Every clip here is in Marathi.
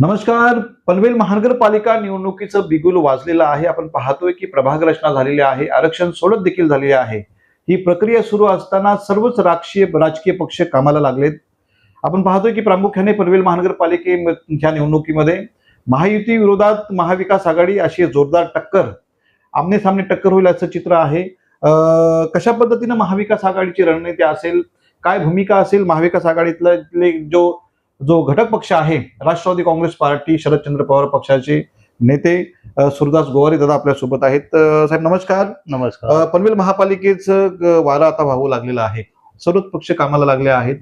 नमस्कार. पनवेल महानगरपालिका निवडणुकीचं बिगुल वाजलेलं आहे. आपण पाहतोय की प्रभाग रचना झालेली आहे. आरक्षण सोडत देखील झालेली आहे. ही प्रक्रिया सुरू असताना सर्वच राजकीय राजकीय पक्ष कामाला लागलेत. आपण पाहतोय की प्रामुख्याने पनवेल महानगरपालिके ह्या निवडणुकीमध्ये महायुती विरोधात महाविकास आघाडी अशी जोरदार टक्कर आमने सामने टक्कर होईल असं चित्र आहे. कशा पद्धतीनं महाविकास आघाडीची रणनीती असेल? काय भूमिका असेल महाविकास आघाडीतला? जो जो घटक पक्ष आहे राष्ट्रवादी काँग्रेस पार्टी शरदचंद्र पवार पक्षाचे नेते सुरदास गोवारी दादा आपल्यासोबत आहेत साहेब नमस्कार. नमस्कार. पनवेल महापालिकेचं वारं आता वाहू लागलेलं आहे. सर्वच पक्ष कामाला लागले आहेत.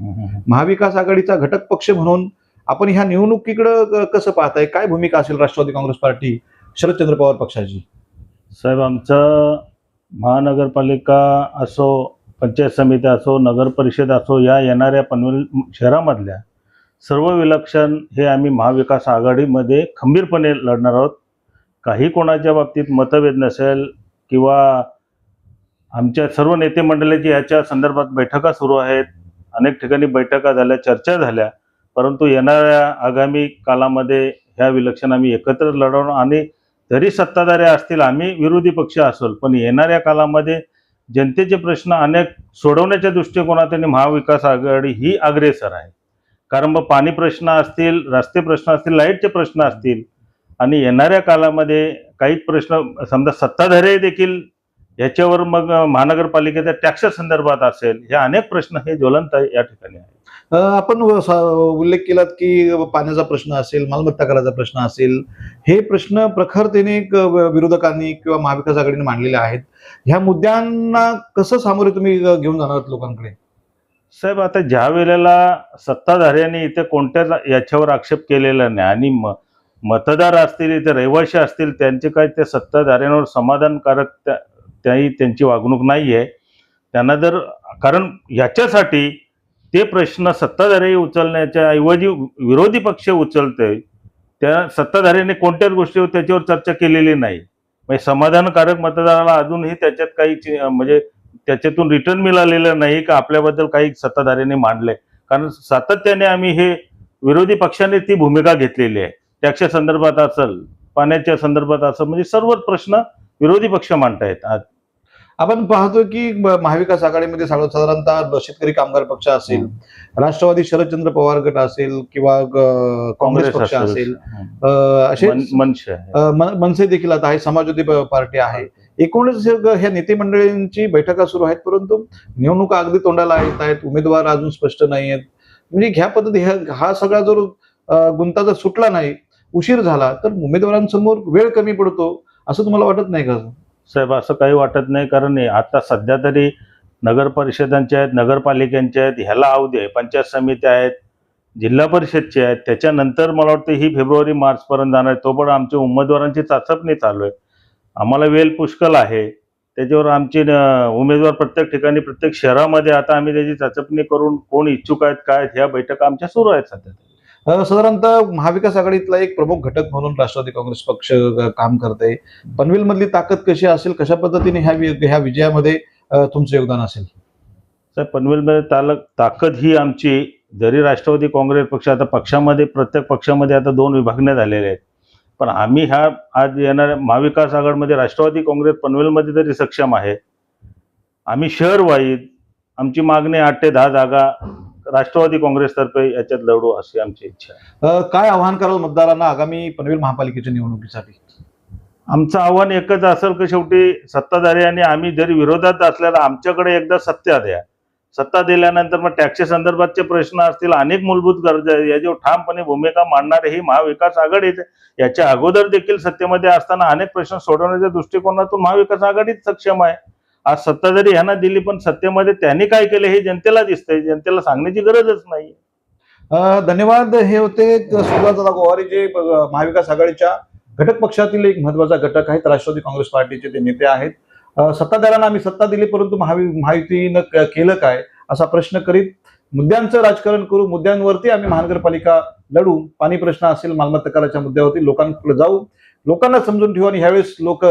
महाविकास आघाडीचा घटक पक्ष म्हणून आपण ह्या निवडणुकीकडे कसं पाहताय? काय भूमिका असेल राष्ट्रवादी काँग्रेस पार्टी शरदचंद्र पवार पक्षाची? साहेब आमचं महानगरपालिका असो पंचायत समिती असो नगर परिषद असो या येणाऱ्या पनवेल शहरामधल्या सर्व विलक्षण हे आम्ही महाविकास आघाडीमध्ये खंबीरपणे लढणार आहोत. काही कोणाच्या बाबतीत मतभेद नसेल किंवा आमच्या सर्व नेते मंडळाची याच्या संदर्भात बैठका सुरू आहेत. अनेक ठिकाणी बैठका झाल्या चर्चा झाल्या. परंतु येणाऱ्या आगामी कालामध्ये ह्या विलक्षण आम्ही एकत्र लढवणार आणि जरी सत्ताधारी असतील आम्ही विरोधी पक्ष असेल पण येणाऱ्या कालामध्ये जनतेचे प्रश्न अनेक सोडवण्याच्या दृष्टिकोनातून महाविकास आघाडी ही अग्रेसर आहे. कारण मग पाणी प्रश्न असतील रस्ते प्रश्न असतील लाईटचे प्रश्न असतील आणि येणाऱ्या कालामध्ये काही प्रश्न समजा सत्ताधारी देखील याच्यावर मग महानगरपालिकेच्या टॅक्सच्या संदर्भात असेल हे अनेक प्रश्न हे ज्वलंत या ठिकाणी आहे. आपण उल्लेख केलात की पाण्याचा प्रश्न असेल मालमत्ता कराचा प्रश्न असेल हे प्रश्न प्रखरतेने क- विरोधकांनी किंवा महाविकास आघाडीने मांडलेले आहेत. ह्या मुद्द्यांना कसं सामोरे तुम्ही घेऊन जाणार आहात लोकांकडे? साहेब आता ज्या वेळेला सत्ताधाऱ्यांनी इथे कोणत्याच याच्यावर आक्षेप केलेला नाही आणि म मतदार असतील इथे रहिवाशी असतील त्यांचे काय त्या सत्ताधाऱ्यांवर समाधानकारक त्या त्याही त्यांची वागणूक नाही आहे त्यांना जर कारण याच्यासाठी ते प्रश्न सत्ताधारी उचलण्याच्या ऐवजी विरोधी पक्ष उचलते त्या सत्ताधाऱ्याने कोणत्याच गोष्टीवर त्याच्यावर चर्चा केलेली नाही. म्हणजे समाधानकारक मतदाराला अजूनही त्याच्यात काही म्हणजे त्याच्यातून रिटर्न मिळालेलं नाही का आपल्याबद्दल काही सत्ताधाऱ्यांनी मांडलंय. कारण सातत्याने आम्ही हे विरोधी पक्षाने ती भूमिका घेतलेली आहे. टॅक्सच्या संदर्भात असेल पाण्याच्या संदर्भात असेल म्हणजे सर्वच प्रश्न विरोधी पक्ष मांडतायत. आज आपण पाहतो की महाविकास आघाडीमध्ये साधारण- साधारणतः शेतकरी कामगार पक्ष असेल राष्ट्रवादी शरदचंद्र पवार गट असेल किंवा काँग्रेस पक्ष असेल. असे मन- मनसे देखील आता आहे समाजवादी पार्टी आहे. एकूणच ह्या नेतेमंडळींची बैठका सुरू आहेत परंतु निवडणुका अगदी तोंडाला येत आहेत उमेदवार अजून स्पष्ट नाही आहेत म्हणजे ह्या पद्धती ह्या- हा सगळा जर गुंता जर सुटला नाही उशीर झाला तर उमेदवारांसमोर वेळ कमी पडतो असं तुम्हाला वाटत नाही का? साहेब असं काही वाटत नाही कारण आता सध्या तरी नगर परिषदांच्या आहेत नगरपालिकांच्या आहेत ह्याला अवधी आहे पंचायत समित्या आहेत जिल्हा परिषदचे आहेत त्याच्यानंतर मला वाटतं ही फेब्रुवारी मार्चपर्यंत जाणार आहे तो पण आमच्या उमेदवारांची चाचपणी चालू आहे. आम्हाला वेल पुष्कळ आहे. त्याच्यावर आमचे उमेदवार प्रत्येक ठिकाणी प्रत्येक शहरामध्ये आता आम्ही त्याची चाचपणी करून कोण इच्छुक आहेत काय आहेत ह्या बैठका आमच्या सुरू आहेत सध्या साधारणतः महाविकास आघाडीतला एक प्रमुख घटक म्हणून राष्ट्रवादी काँग्रेस पक्ष काम करते पनवेल मधली ताकद कशी असेल कशा पद्धतीने ह्या ह्या विजयामध्ये तुमचं योगदान असेल? साहेब पनवेलमध्ये तालक ताकद ही आमची जरी राष्ट्रवादी काँग्रेस पक्ष आता पक्षामध्ये प्रत्येक पक्षामध्ये आता दोन विभागण्या झालेल्या आहेत. पण आम्ही ह्या आज येणाऱ्या महाविकास आघाडीमध्ये राष्ट्रवादी काँग्रेस पनवेलमध्ये तरी सक्षम आहे आम्ही शहर वाईज आमची मागणी आठ ते दहा जागा राष्ट्रवादी काँग्रेसतर्फे याच्यात लढू अशी आमची इच्छा काय आवाहन कराल मतदारांना आगामी पनवेल महापालिकेच्या निवडणुकीसाठी? आमचं आव्हान एकच असेल की शेवटी सत्ताधारी आणि आम्ही जरी विरोधात असल्याला आमच्याकडे एकदा सत्ता द्या. सत्ता दिल्यानंतर मग टॅक्सच्या संदर्भातचे प्रश्न असतील अनेक मूलभूत गरजा याच्यावर ठामपणे भूमिका मांडणारे ही महाविकास आघाडीच याच्या अगोदर देखील सत्तेमध्ये असताना अनेक प्रश्न सोडवण्याच्या दृष्टिकोनातून महाविकास आघाडीच सक्षम आहे. आज सत्ता जरी ह्यांना दिली पण सत्तेमध्ये त्यांनी काय केले हे जनतेला दिसतंय. जनतेला सांगण्याची गरजच नाही धन्यवाद. हे होते सुभाषदादा गोवारी जे महाविकास आघाडीच्या घटक पक्षातील एक महत्त्वाचा घटक आहेत. राष्ट्रवादी काँग्रेस पार्टीचे ते नेते आहेत. सत्ताधाऱ्यांना आम्ही सत्ता दिली परंतु महावि महायुतीनं केलं काय असा प्रश्न करीत मुद्द्यांचं राजकारण करू मुद्द्यांवरती आम्ही महानगरपालिका लढू पाणी प्रश्न असेल मालमत्ता कराच्या मुद्द्यावरती लोकांकडे जाऊ लोकांना समजून ठेवू आणि ह्यावेळेस लोक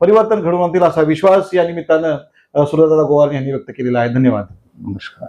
परिवर्तन घडवून आणतील असा विश्वास या निमित्तानं सुरदादा गोवार यांनी व्यक्त केलेला आहे. धन्यवाद. नमस्कार.